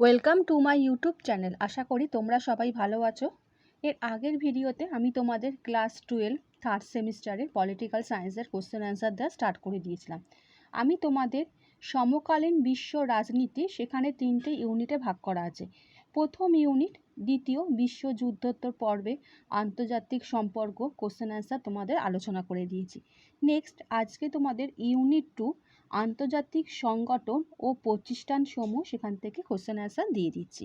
Welcome to my YouTube channel আশা করি তোমরা সবাই ভালো আছো। এর আগের ভিডিওতে আমি তোমাদের ক্লাস টুয়েলভ থার্ড সেমিস্টারের পলিটিক্যাল সায়েন্সের কোশ্চেন অ্যান্সার দেওয়া স্টার্ট করে দিয়েছিলাম। আমি তোমাদের সমকালীন বিশ্ব রাজনীতি সেখানে তিনটে ইউনিটে ভাগ করা আছে। প্রথম ইউনিট দ্বিতীয় বিশ্বযুদ্ধোত্তর পর্বে আন্তর্জাতিক সম্পর্ক কোশ্চেন অ্যান্সার তোমাদের আলোচনা করে দিয়েছি। নেক্সট আজকে তোমাদের ইউনিট টু আন্তর্জাতিক সংগঠন ও প্রতিষ্ঠান সমূহ সেখান থেকে কোশ্চেন অ্যান্সার দিয়ে দিচ্ছি।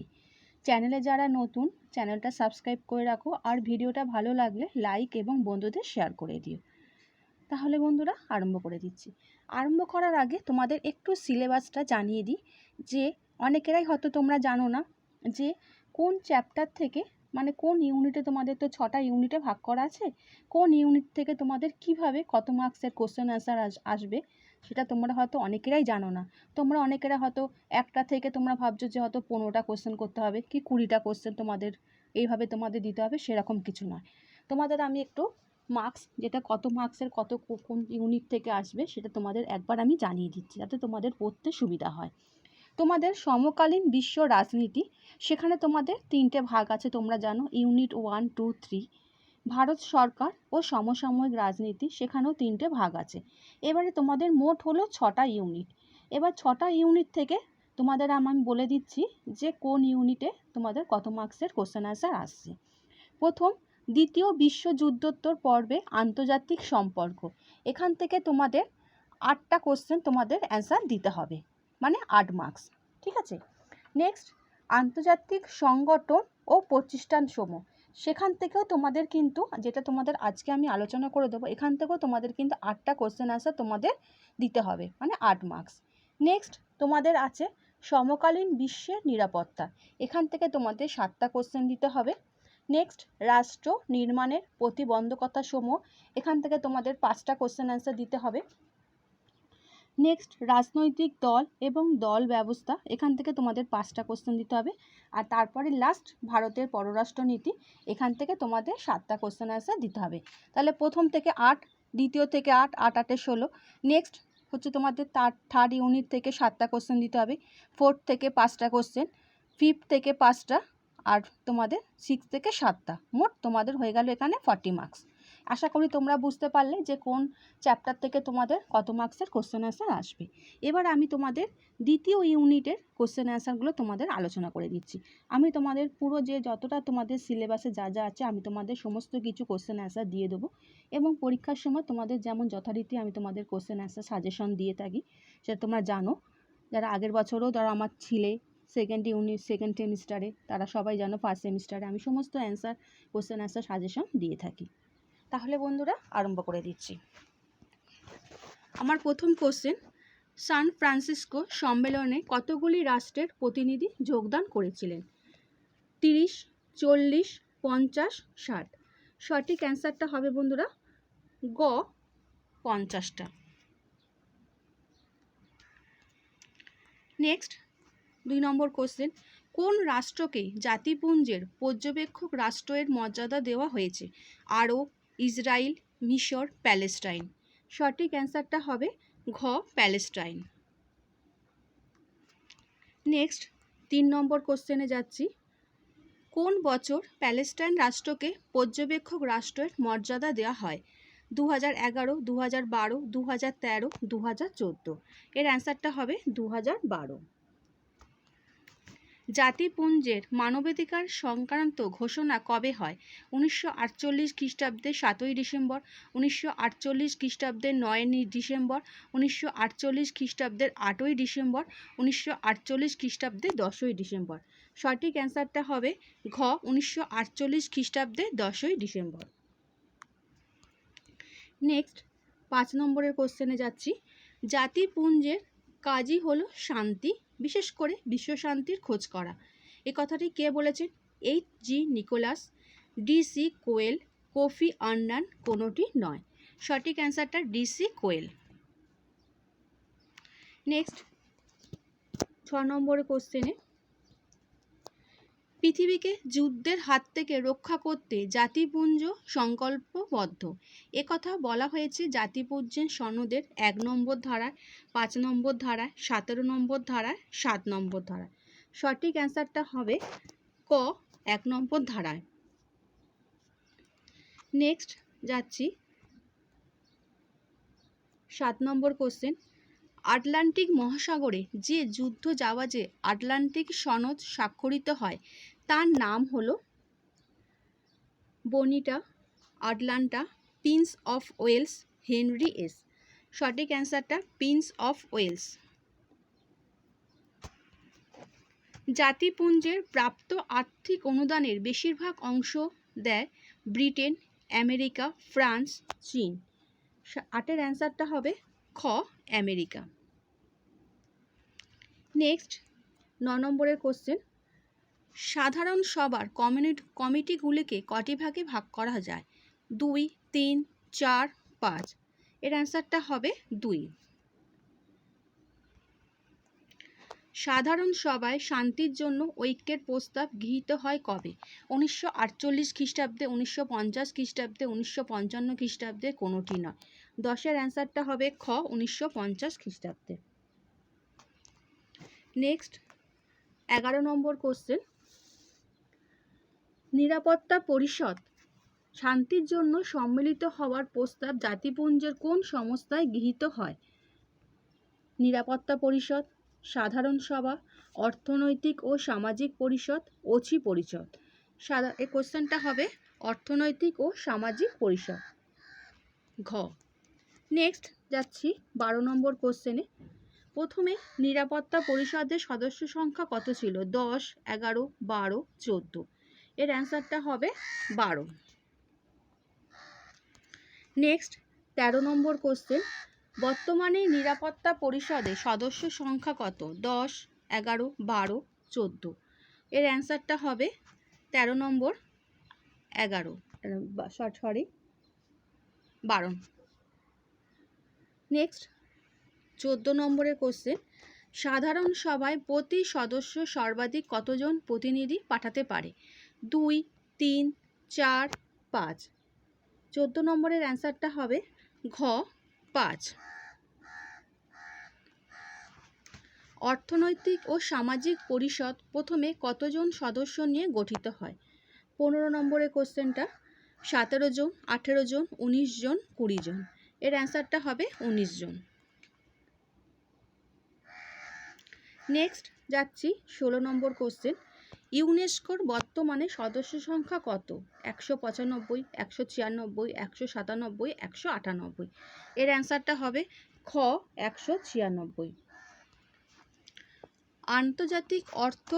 চ্যানেলে যারা নতুন চ্যানেলটা সাবস্ক্রাইব করে রাখো আর ভিডিওটা ভালো লাগলে লাইক এবং বন্ধুদের শেয়ার করে দিও। তাহলে বন্ধুরা, আরম্ভ করে দিচ্ছি। আরম্ভ করার আগে তোমাদের একটু সিলেবাসটা জানিয়ে দিই যে অনেকেরাই হয়তো তোমরা জানো না যে কোন চ্যাপ্টার থেকে মানে কোন ইউনিটে তোমাদের তো ছটা ইউনিটে ভাগ করা আছে, কোন ইউনিট থেকে তোমাদের কীভাবে কত মার্কসের কোশ্চেন অ্যান্সার আসবে সেটা তোমরা হয়তো অনেকেরাই জানো না। তোমরা অনেকেরা হয়তো একটা থেকে তোমরা ভাবছ যে হয়তো পনেরোটা কোশ্চেন করতে হবে, কি কুড়িটা কোশ্চেন তোমাদের এইভাবে তোমাদের দিতে হবে সেরকম কিছু নয়। তোমাদের আমি একটু মার্কস যেটা কত মার্কসের কত কোন ইউনিট থেকে আসবে সেটা তোমাদের একবার আমি জানিয়ে দিচ্ছি, যাতে তোমাদের পড়তে সুবিধা হয়। তোমাদের সমকালীন বিশ্ব রাজনীতি, সেখানে তোমাদের তিনটে ভাগ আছে তোমরা জানো unit one two three Bharat সরকার ও সমসাময়িক রাজনীতি সেখানেও তিনটে ভাগ আছে। এবারে তোমাদের মোট হলো ছটা ইউনিট এবার ছটা ইউনিট থেকে তোমাদের আমি বলে দিচ্ছি যে কোন ইউনিটে তোমাদের কত মার্কসের কোশ্চেন অ্যান্সার আসছে। প্রথম, দ্বিতীয় বিশ্বযুদ্ধোত্তর পর্বে আন্তর্জাতিক সম্পর্ক। এখান থেকে তোমাদের আটটা কোশ্চেন তোমাদের অ্যান্সার দিতে হবে মানে আট মার্কস ঠিক আছে? নেক্সট আন্তর্জাতিক সংগঠন ও প্রতিষ্ঠান সমূহ সেখান থেকেও তোমাদের কিন্তু, যেটা তোমাদের আজকে আমি আলোচনা করে দেবো, এখান থেকেও তোমাদের কিন্তু আটটা কোশ্চেন আনসার তোমাদের দিতে হবে মানে আট মার্কস নেক্সট তোমাদের আছে সমকালীন বিশ্বের নিরাপত্তা। এখান থেকে তোমাদের সাতটা কোশ্চেন দিতে হবে। নেক্সট রাষ্ট্র নির্মাণের প্রতিবন্ধকতা সমূহ। এখান থেকে তোমাদের পাঁচটা কোশ্চেন অ্যান্সার দিতে হবে। নেক্সট রাজনৈতিক দল এবং দল ব্যবস্থা। এখান থেকে তোমাদের পাঁচটা কোশ্চেন দিতে হবে। আর তারপরে লাস্ট ভারতের পররাষ্ট্রনীতি এখান থেকে তোমাদের সাতটা কোশ্চেন অ্যান্সার দিতে হবে। তাহলে প্রথম থেকে আট, দ্বিতীয় থেকে আট আট, আটে ষোলো। নেক্সট হচ্ছে তোমাদের থার্ড ইউনিট থেকে সাতটা কোশ্চেন দিতে হবে। ফোর্থ থেকে পাঁচটা কোশ্চেন ফিফথ থেকে পাঁচটা, আর তোমাদের সিক্স থেকে সাতটা। মোট তোমাদের হয়ে গেল এখানে ফর্টি মার্কস আশা করি তোমরা বুঝতে পারলে যে কোন চ্যাপ্টার থেকে তোমাদের কত মার্কসের কোশ্চেন অ্যান্সার আসবে। এবার আমি তোমাদের দ্বিতীয় ইউনিটের কোশ্চেন অ্যান্সারগুলো তোমাদের আলোচনা করে দিচ্ছি। আমি তোমাদের পুরো যে যতটা তোমাদের সিলেবাসে যা যা আছে, আমি তোমাদের সমস্ত কিছু কোশ্চেন অ্যান্সার দিয়ে দেবো এবং পরীক্ষার সময় তোমাদের যেমন যথারীতি আমি তোমাদের কোশ্চেন অ্যান্সার সাজেশন দিয়ে থাকি, সেটা তোমরা জানো। যারা আগের বছরও যারা আমার ছিলে সেকেন্ড ইউনিট সেকেন্ড সেমিস্টারে তারা সবাই জানো ফার্স্ট সেমিস্টারে আমি সমস্ত অ্যান্সার কোশ্চেন অ্যান্সার সাজেশন দিয়ে থাকি। তাহলে বন্ধুরা আরম্ভ করে দিচ্ছি। আমার প্রথম কোশ্চেন সান ফ্রান্সিসকো সম্মেলনে কতগুলি রাষ্ট্রের প্রতিনিধি যোগদান করেছিলেন? তিরিশ, চল্লিশ, পঞ্চাশ, ষাট। সঠিক অ্যান্সারটা হবে বন্ধুরা, গ, পঞ্চাশটা। নেক্সট দুই নম্বর কোশ্চেন কোন রাষ্ট্রকে জাতিপুঞ্জের পর্যবেক্ষক রাষ্ট্রের মর্যাদা দেওয়া হয়েছে? আরব ইসরায়েল মিশর, প্যালেস্টাইন। সঠিক অ্যান্সারটা হবে ঘ, প্যালেস্টাইন। নেক্সট, তিন নম্বর কোশ্চেনে যাচ্ছি। কোন বছর প্যালেস্টাইন রাষ্ট্রকে পর্যবেক্ষক রাষ্ট্রের মর্যাদা দেওয়া হয়? দু হাজার এগারো দু হাজার বারো দু হাজার তেরো দু হাজার চোদ্দ। এর অ্যান্সারটা হবে দু হাজার বারো। জাতিপুঞ্জের মানবাধিকার সংক্রান্ত ঘোষণা কবে হয়? উনিশশো আটচল্লিশ খ্রিস্টাব্দের সাতই ডিসেম্বর, উনিশশো আটচল্লিশ খ্রিস্টাব্দের নয়ই ডিসেম্বর, উনিশশো আটচল্লিশ খ্রিস্টাব্দের আটই ডিসেম্বর, উনিশশো আটচল্লিশ খ্রিস্টাব্দের দশই ডিসেম্বর। সঠিক অ্যান্সারটা হবে ঘ, উনিশশো আটচল্লিশ খ্রিস্টাব্দের দশই ডিসেম্বর। নেক্সট, পাঁচ নম্বরের কোশ্চেনে যাচ্ছি। জাতিপুঞ্জের কাজই হলো শান্তি। বিশেষ করে বিশ্বশান্তির খোঁজ করা। এ কথাটি কে বলেছেন? H G Nicholas DC Coyle, Kofi Annan কোনোটি নয়। সঠিক অ্যান্সারটা ডিসি কোয়েল। নেক্সট, ছ নম্বরের কোশ্চেনে পৃথিবীকে যুদ্ধের হাত থেকে রক্ষা করতে জাতিপুঞ্জ সংকল্পবদ্ধ। একথা বলা হয়েছে জাতিপুঞ্জের সনদের এক নম্বর ধারায় পাঁচ নম্বর ধারায় সতেরো নম্বর ধারায় সাত নম্বর ধারায় সঠিক অ্যান্সারটা হবে ক, এক নম্বর ধারায়। নেক্সট যাচ্ছি। সাত নম্বর কোশ্চেন। আটলান্টিক মহাসাগরে যে যুদ্ধ জাহাজে আটলান্টিক সনদ স্বাক্ষরিত হয় তার নাম হলো Bonita Atlanta Prince of Wales, Henry S. সঠিক অ্যান্সারটা প্রিন্স অফ ওয়েলস। জাতিপুঞ্জের প্রাপ্ত আর্থিক অনুদানের বেশিরভাগ অংশ দেয় ব্রিটেন, আমেরিকা, ফ্রান্স, চীন। আটের অ্যান্সারটা হবে খ, আমেরিকা। নেক্সট, ন নম্বরের কোশ্চেন। সাধারণ সভার কমিউনিট, কমিটিগুলিকে কটি ভাগে ভাগ করা যায়? দুই, তিন, চার, পাঁচ। এর অ্যান্সারটা হবে দুই। সাধারণ সভায় শান্তির জন্য ঐক্যের প্রস্তাব গৃহীত হয় কবে? উনিশশো আটচল্লিশ খ্রিস্টাব্দে, উনিশশো পঞ্চাশ খ্রিস্টাব্দে, উনিশশো পঞ্চান্ন খ্রিস্টাব্দে কোনোটি নয়। দশের অ্যান্সারটা হবে খ, উনিশশো পঞ্চাশ খ্রিস্টাব্দে। নেক্সট, এগারো নম্বর কোশ্চেন। নিরাপত্তা পরিষদ। শান্তির জন্য সম্মিলিত হওয়ার প্রস্তাব জাতিপুঞ্জের কোন সংস্থায় গৃহীত হয়? নিরাপত্তা পরিষদ, সাধারণ সভা, অর্থনৈতিক ও সামাজিক পরিষদ, ওছি পরিষদ। সাদা এই কোশ্চেনটা হবে অর্থনৈতিক ও সামাজিক পরিষদ। ঘ। নেক্সট যাচ্ছি বারো নম্বর কোশ্চেনে। প্রথমে নিরাপত্তা পরিষদের সদস্য সংখ্যা কত ছিল? দশ, এগারো, বারো, চোদ্দ। এর অ্যান্সারটা হবে বারো। নেক্সট, তেরো নম্বর কোশ্চেন। বর্তমানে নিরাপত্তা পরিষদে সদস্য সংখ্যা কত? দশ, এগারো, বারো, চোদ্দ। এর অ্যান্সারটা হবে তেরো নম্বর, এগারো। সরি, বারো। নেক্সট, চোদ্দ নম্বরের কোশ্চেন। সাধারণ সভায় প্রতি সদস্য সর্বাধিক কতজন প্রতিনিধি পাঠাতে পারে? দুই, তিন, চার, পাঁচ। চোদ্দ নম্বরের অ্যান্সারটা হবে ঘ, পাঁচ। অর্থনৈতিক ও সামাজিক পরিষদ প্রথমে কতজন সদস্য নিয়ে গঠিত হয়? পনেরো নম্বরের কোশ্চেনটা, সতেরো জন, আঠেরো জন, উনিশ জন, কুড়ি জন। এর অ্যান্সারটা হবে উনিশ জন। নেক্সট যাচ্ছি, ষোলো নম্বর কোশ্চেন। ইউনেস্কোর বর্তমানে সদস্য সংখ্যা কত? একশো পঁচানব্বই, একশো ছিয়ানব্বই, একশো সাতানব্বই, একশো আটানব্বই। এর অ্যান্সারটা হবে খ, একশো ছিয়ানব্বই। আন্তর্জাতিক অর্থ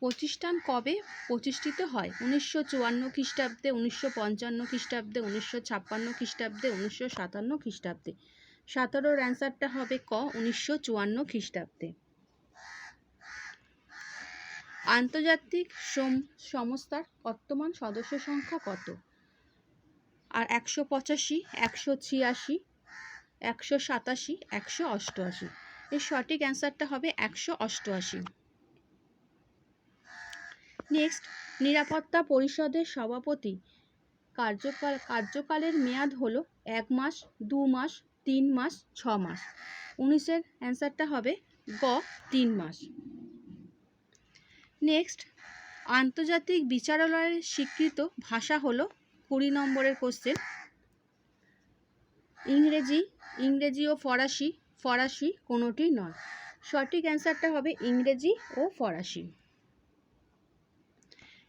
প্রতিষ্ঠান কবে প্রতিষ্ঠিত হয়? উনিশশো চুয়ান্ন খ্রিস্টাব্দে, উনিশশো পঞ্চান্ন খ্রিস্টাব্দে, উনিশশো ছাপ্পান্ন খ্রিস্টাব্দে, উনিশশো সাতান্ন খ্রিস্টাব্দে। সতেরোর অ্যান্সারটা হবে ক, উনিশশো চুয়ান্ন খ্রিস্টাব্দে। আন্তর্জাতিক সম- সংস্থার বর্তমান সদস্য সংখ্যা কত? আর একশো পঁচাশি, একশো ছিয়াশি, একশো সাতাশি, একশো অষ্টআশি। এর সঠিক অ্যান্সারটা হবে একশো অষ্টআশি। নেক্সট, নিরাপত্তা পরিষদের সভাপতি কার্যকাল কার্যকালের মেয়াদ হলো এক মাস, দু মাস, তিন মাস, ছ মাস। উনিশের অ্যান্সারটা হবে গ, তিন মাস। নেক্সট আন্তর্জাতিক বিচারালয়ের স্বীকৃত ভাষা হলো কুড়ি নম্বরের কোশ্চেন ইংরেজি ইংরেজি ও ফরাসি ফরাসি কোনোটি নয়। সঠিক অ্যান্সারটা হবে ইংরেজি ও ফরাসি।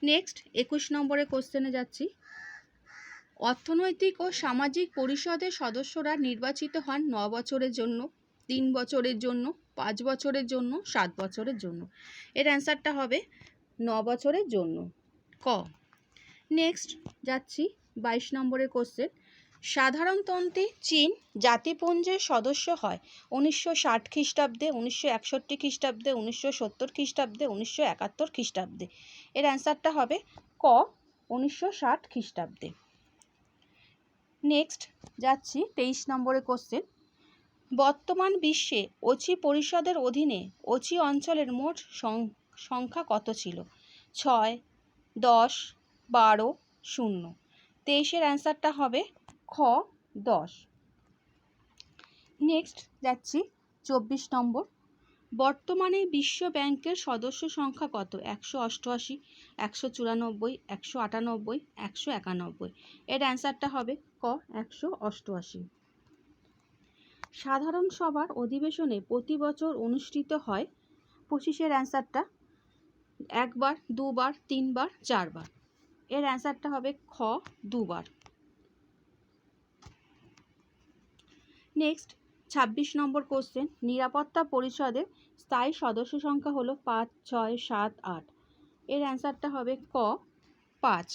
নেক্সট একুশ নম্বরের কোশ্চেনে যাচ্ছি। অর্থনৈতিক ও সামাজিক পরিষদের সদস্যরা নির্বাচিত হন ন বছরের জন্য। তিন বছরের জন্য, পাঁচ বছরের জন্য, সাত বছরের জন্য। এর অ্যান্সারটা হবে ন বছরের জন্য। ক। নেক্সট যাচ্ছি বাইশ নম্বরের কোশ্চেন। সাধারণতন্ত্রে চীন জাতিপুঞ্জের সদস্য হয় উনিশশো ষাট খ্রিস্টাব্দে, উনিশশো একষট্টি খ্রিস্টাব্দে, উনিশশো সত্তর খ্রিস্টাব্দে, উনিশশো একাত্তর খ্রিস্টাব্দে। এর অ্যান্সারটা হবে ক, উনিশশো ষাট খ্রিস্টাব্দে। নেক্সট যাচ্ছি তেইশ নম্বরের কোশ্চেন। বর্তমান বিশ্বে ওচি পরিষদের অধীনে ওচি অঞ্চলের মোট সংখ্যা কত ছিল? ছয়, দশ, বারো, শূন্য। তেইশের অ্যান্সারটা হবে খ, দশ। নেক্সট যাচ্ছি, চব্বিশ নম্বর। বর্তমানে বিশ্ব ব্যাংকের সদস্য সংখ্যা কত? একশো অষ্টআশি, একশো চুরানব্বই, একশো আটানব্বই, একশো একানব্বই। এর অ্যান্সারটা হবে ক, একশো অষ্টআশি। সাধারণ সভার অধিবেশনে প্রতি বছর অনুষ্ঠিত হয়। পঁচিশের অ্যান্সারটা একবার, দুবার, তিনবার, চারবার। এর অ্যান্সারটা হবে খ, দুবার। নেক্সট, ছাব্বিশ নম্বর কোশ্চেন। নিরাপত্তা পরিষদের স্থায়ী সদস্য সংখ্যা হলো পাঁচ, ছয়, সাত, আট। এর অ্যান্সারটা হবে ক, পাঁচ।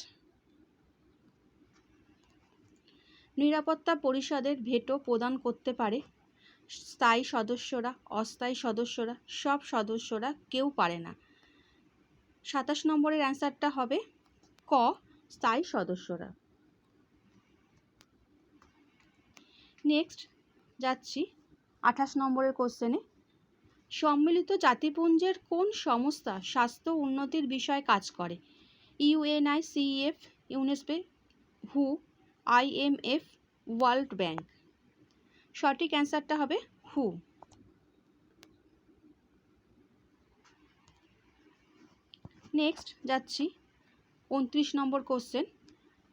নিরাপত্তা পরিষদের ভেটো প্রদান করতে পারে। স্থায়ী সদস্যরা, অস্থায়ী সদস্যরা, সব সদস্যরা কেউ পারে না। সাতাশ নম্বরের অ্যান্সারটা হবে ক, স্থায়ী সদস্যরা। নেক্সট, যাচ্ছি আঠাশ নম্বরের কোশ্চেনে। সম্মিলিত জাতিপুঞ্জের কোন সংস্থা স্বাস্থ্য উন্নতির বিষয়ে কাজ করে? ইউএনআই সিএফ ইউনেসপে হু আইএমএফ ওয়ার্ল্ড ব্যাংক। সঠিক অ্যান্সারটা হবে হু। নেক্সট যাচ্ছি উনত্রিশ নম্বর কোশ্চেন।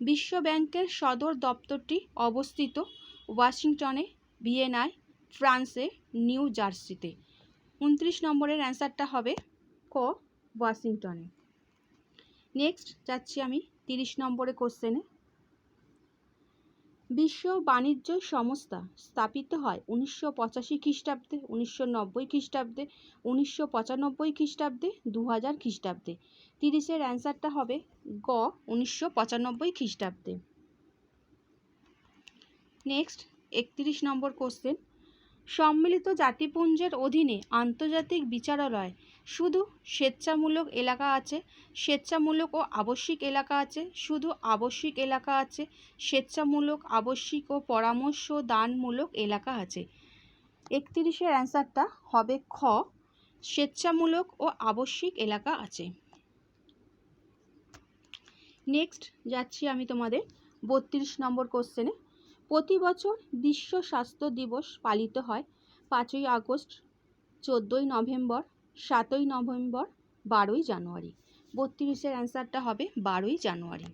বিশ্ব ব্যাংকের সদর দপ্তরটি অবস্থিত ওয়াশিংটনে, ভিয়েনায়, ফ্রান্সে, নিউ জার্সিতে। উনত্রিশ নম্বরের অ্যান্সারটা হবে ক, ওয়াশিংটনে। নেক্সট যাচ্ছি আমি তিরিশ নম্বরে কোশ্চেনে। বিশ্ব বাণিজ্য সংস্থা স্থাপিত হয় উনিশশো পঁচাশি খ্রিস্টাব্দে, উনিশশো নব্বই খ্রিস্টাব্দে, উনিশশো পঁচানব্বই খ্রিস্টাব্দে দু হাজার খ্রিস্টাব্দে। তিরিশের অ্যান্সারটা হবে গ, উনিশশো পঁচানব্বই খ্রিস্টাব্দে। নেক্সট, একত্রিশ নম্বর কোশ্চেন। সম্মিলিত জাতিপুঞ্জের অধীনে আন্তর্জাতিক বিচারালয়। শুধু স্বেচ্ছামূলক এলাকা আছে, স্বেচ্ছামূলক ও আবশ্যিক এলাকা আছে, শুধু আবশ্যিক এলাকা আছে, স্বেচ্ছামূলক, আবশ্যিক ও পরামর্শ দানমূলক এলাকা আছে। একত্রিশের অ্যান্সারটা হবে খ, স্বেচ্ছামূলক ও আবশ্যিক এলাকা আছে। নেক্সট যাচ্ছি আমি তোমাদের বত্রিশ নম্বর কোশ্চেনে। প্রতি বছর বিশ্ব স্বাস্থ্য দিবস পালিত হয় পাঁচই আগস্ট, চোদ্দোই নভেম্বর, সাতই নভেম্বর, বারোই জানুয়ারি। বত্রিশের অ্যান্সারটা হবে বারোই জানুয়ারি।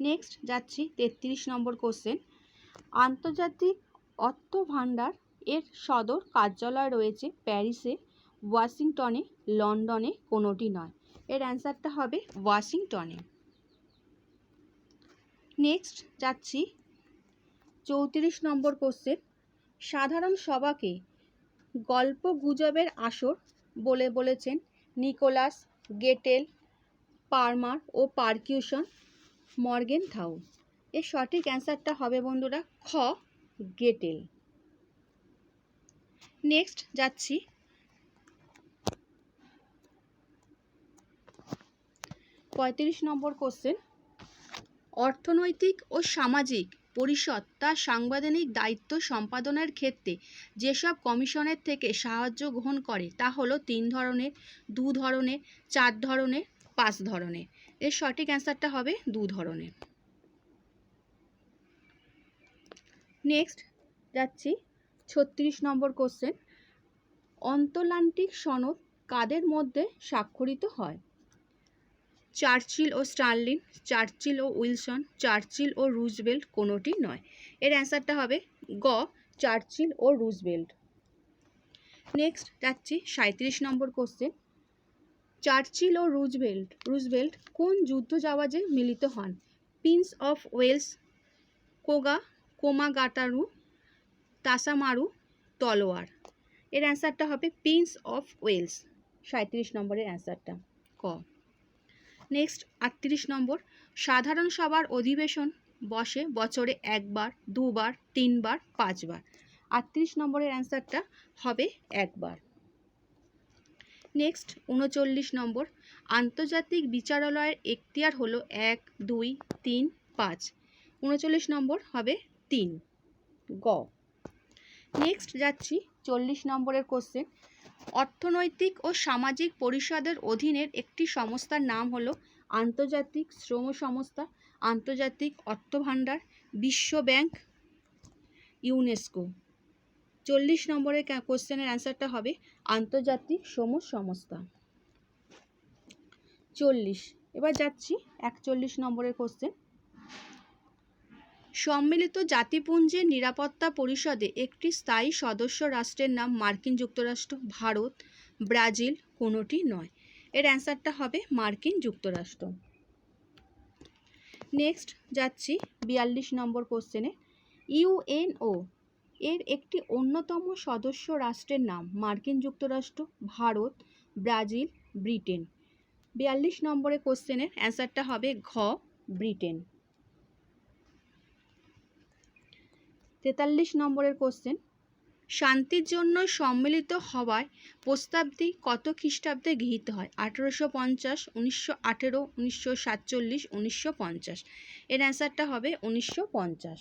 নেক্সট যাচ্ছি তেত্রিশ নম্বর কোশ্চেন। আন্তর্জাতিক অর্থ ভাণ্ডার এর সদর কার্যালয় রয়েছে প্যারিসে, ওয়াশিংটনে, লন্ডনে কোনোটি নয়। এর অ্যান্সারটা হবে ওয়াশিংটনে। নেক্সট যাচ্ছি। চৌত্রিশ নম্বর কোশ্চেন সাধারণ সভাকে গল্প গুজবের আসর বলে বলেছেন নিকোলাস, গেটেল, পারমার ও পারকিউশন মর্গেন থাউ। এর সঠিক অ্যান্সারটা হবে বন্ধুরা খ, গেটেল। নেক্সট যাচ্ছি। পঁয়ত্রিশ নম্বর কোশ্চেন অর্থনৈতিক ও সামাজিক পরিষদ তার সাংবিধানিক দায়িত্ব সম্পাদনের ক্ষেত্রে যেসব কমিশনের থেকে সাহায্য গ্রহণ করে তা হলো তিন ধরনের, দু ধরনের, চার ধরনের, পাঁচ ধরনের। এর সঠিক অ্যান্সারটা হবে দু ধরনের। নেক্সট যাচ্ছি ছত্রিশ নম্বর কোশ্চেন। অন্তলান্টিক সনদ কাদের মধ্যে স্বাক্ষরিত হয়? চার্চিল ও স্টার্লিন, চার্চিল ও উইলসন, চার্চিল ও রুজবেল্ট কোনোটি নয়। এর অ্যান্সারটা হবে গ, চার্চিল ও রুজবেল্ট নেক্সট যাচ্ছি সাঁত্রিশ নম্বর কোশ্চেন। চার্চিল ও রুজবেল্ট রুজবেল্ট কোন যুদ্ধ জাহাজে মিলিত হন? প্রিন্স অফ ওয়েলস, কোগা কোমাগাটারু তাসামারু, তলোয়ার। এর অ্যান্সারটা হবে প্রিন্স অফ ওয়েলস। সাঁত্রিশ নম্বরের অ্যান্সারটা। ক। নেক্সট আটত্রিশ নম্বর। সাধারণ সভার অধিবেশন বসে বছরে একবার, দুবার, তিনবার, পাঁচবার। আটত্রিশ নম্বরের অ্যান্সারটা হবে একবার। নেক্সট উনচল্লিশ নম্বর। আন্তর্জাতিক বিচারালয়ের এখতিয়ার হলো এক, দুই, তিন, পাঁচ। উনচল্লিশ নম্বর হবে তিন। গ। নেক্সট যাচ্ছি চল্লিশ নম্বরের কোশ্চেন অর্থনৈতিক ও সামাজিক পরিষদের অধীনের একটি সংস্থার নাম হলো আন্তর্জাতিক শ্রম সংস্থা, আন্তর্জাতিক অর্থ ভাণ্ডার, বিশ্ব ব্যাংক ইউনেস্কো চল্লিশ নম্বরের কোশ্চেনের অ্যান্সারটা হবে আন্তর্জাতিক শ্রম সংস্থা। চল্লিশ। এবার যাচ্ছি একচল্লিশ নম্বরের কোশ্চেন সম্মিলিত জাতিপুঞ্জের নিরাপত্তা পরিষদে একটি স্থায়ী সদস্য রাষ্ট্রের নাম মার্কিন যুক্তরাষ্ট্র, ভারত, ব্রাজিল কোনোটি নয়। এর অ্যান্সারটা হবে মার্কিন যুক্তরাষ্ট্র। নেক্সট যাচ্ছি বিয়াল্লিশ নম্বর কোশ্চেনে। ইউএনও এর একটি অন্যতম সদস্য রাষ্ট্রের নাম মার্কিন যুক্তরাষ্ট্র, ভারত, ব্রাজিল, ব্রিটেন। বিয়াল্লিশ নম্বরের কোশ্চেনের অ্যান্সারটা হবে ঘ, ব্রিটেন। তেতাল্লিশ নম্বরের কোশ্চেন শান্তির জন্য সম্মিলিত হওয়ায় প্রস্তাবটি কত খ্রিস্টাব্দে গৃহীত হয়? আঠেরোশো পঞ্চাশ, উনিশশো আঠেরো, উনিশশো সাতচল্লিশ, উনিশশো পঞ্চাশ। এর অ্যান্সারটা হবে উনিশশো পঞ্চাশ।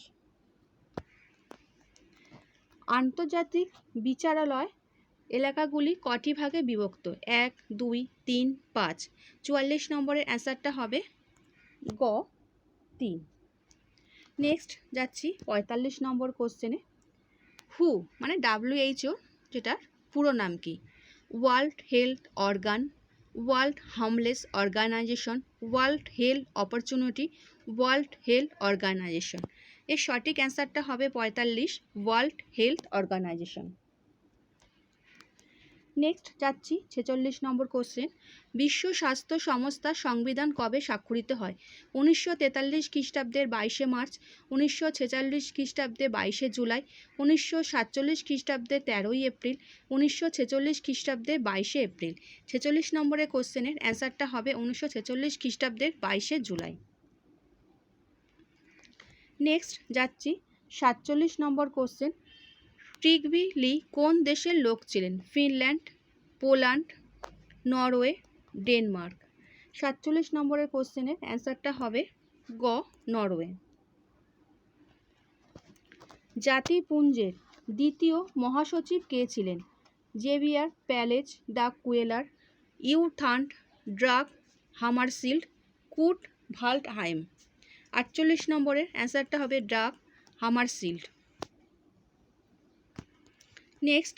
আন্তর্জাতিক বিচারালয় এলাকাগুলি কটি ভাগে বিভক্ত? এক, দুই, তিন, পাঁচ। চুয়াল্লিশ নম্বরের অ্যান্সারটা হবে গ, তিন। নেক্সট যাচ্ছি পঁয়তাল্লিশ নম্বর কোশ্চেনে হু মানে ডাব্লিউএইচও যেটার পুরো নাম কি? World Health Organ World Homeless Organisation World Health Opportunity World Health Organisation এর সঠিক অ্যান্সারটা হবে পঁয়তাল্লিশ ওয়ার্ল্ড হেলথ অর্গানাইজেশন নেক্সট যাচ্ছি, ছেচল্লিশ নম্বর কোশ্চেন বিশ্ব স্বাস্থ্য সংস্থার সংবিধান কবে স্বাক্ষরিত হয়? উনিশশো তেতাল্লিশ খ্রিস্টাব্দের বাইশে মার্চ, উনিশশো ছেচল্লিশ খ্রিস্টাব্দে বাইশে জুলাই, উনিশশো সাতচল্লিশ খ্রিস্টাব্দে তেরোই এপ্রিল, উনিশশো ছেচল্লিশ খ্রিস্টাব্দে বাইশে এপ্রিল। ছেচল্লিশ নম্বরের কোশ্চেনের অ্যান্সারটা হবে উনিশশো ছেচল্লিশ খ্রিস্টাব্দের বাইশে জুলাই। নেক্সট যাচ্ছি, সাতচল্লিশ নম্বর কোশ্চেন ট্রিগবি লি কোন দেশের লোক ছিলেন? Finland, Poland, Norway, Denmark. সাতচল্লিশ নম্বরের কোশ্চেনের অ্যান্সারটা হবে গ, নরওয়ে। জাতিপুঞ্জের দ্বিতীয় মহাসচিব কে ছিলেন? জেভিয়ার প্যালেজ ডাক কুয়েলার ইউথান্ড ড্রাগ হামারসিল্ড কুট ভাল্ট হাইম আটচল্লিশ নম্বরের অ্যান্সারটা হবে ড্রাগ হামারসিল্ড নেক্সট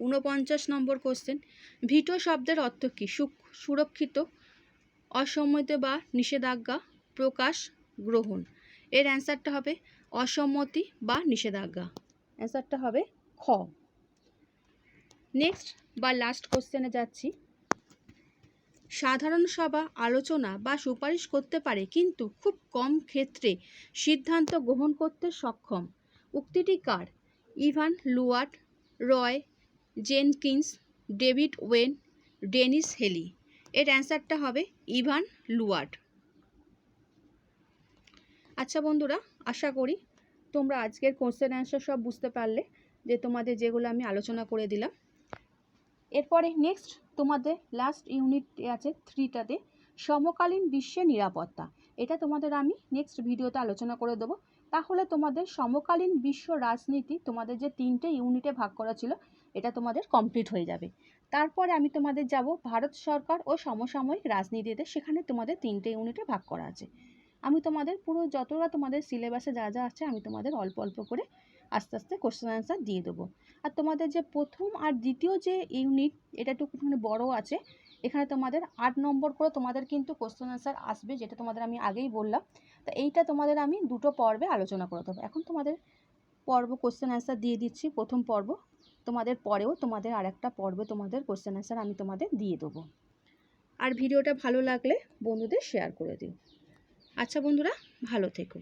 ঊনপঞ্চাশ নম্বর কোশ্চেন ভিটো শব্দের অর্থ কী? সুরক্ষিত, অসম্মত বা নিষেধাজ্ঞা প্রকাশ, গ্রহণ। এর অ্যান্সারটা হবে অসম্মতি বা নিষেধাজ্ঞা। অ্যান্সারটা হবে খ। নেক্সট বা লাস্ট কোশ্চেনে যাচ্ছি। সাধারণ সভা, আলোচনা বা সুপারিশ করতে পারে, কিন্তু খুব কম ক্ষেত্রে সিদ্ধান্ত গ্রহণ করতে সক্ষম। উক্তিটি কার? Evan Luard Roy, Jenkins, David Owen, Denis Healey. এর অ্যান্সারটা হবে ইভান লুয়ার্ট আচ্ছা বন্ধুরা, আশা করি তোমরা আজকের কোশ্চেন অ্যান্সার সব বুঝতে পারলে যে তোমাদের যেগুলো আমি আলোচনা করে দিলাম। এরপরে নেক্সট তোমাদের লাস্ট ইউনিট আছে থ্রিটাতে সমকালীন বিশ্বে নিরাপত্তা। এটা তোমাদের আমি নেক্সট ভিডিওতে আলোচনা করে দেবো। তাহলে তোমাদের সমকালীন বিশ্ব রাজনীতি তোমাদের যে তিনটে ইউনিটে ভাগ করা ছিল, এটা তোমাদের কমপ্লিট হয়ে যাবে। তারপরে আমি তোমাদের যাব ভারত সরকার ও সমসাময়িক রাজনীতিতে, সেখানে তোমাদের তিনটে ইউনিটে ভাগ করা আছে। আমি তোমাদের পুরো যতটা তোমাদের সিলেবাসে যা যা আছে, আমি তোমাদের অল্প অল্প করে আস্তে আস্তে কোশ্চেন অ্যান্সার দিয়ে দেবো। আর তোমাদের যে প্রথম আর দ্বিতীয় যে ইউনিট এটা একটুখানি বড় আছে, এখানে তোমাদের আট নম্বর করে তোমাদের কিন্তু কোশ্চেন অ্যান্সার আসবে, যেটা তোমাদের আমি আগেই বললাম। তা এইটা তোমাদের আমি দুটো পর্বে আলোচনা করে দেবো। এখন তোমাদের পর্ব কোশ্চেন অ্যান্সার দিয়ে দিচ্ছি। প্রথম পর্ব, তোমাদের পরেও তোমাদের আর একটা পর্বে তোমাদের কোশ্চেন অ্যান্সার আমি তোমাদের দিয়ে দেবো। আর ভিডিওটা ভালো লাগলে বন্ধুদের শেয়ার করে দিও। আচ্ছা বন্ধুরা, ভালো থেকো।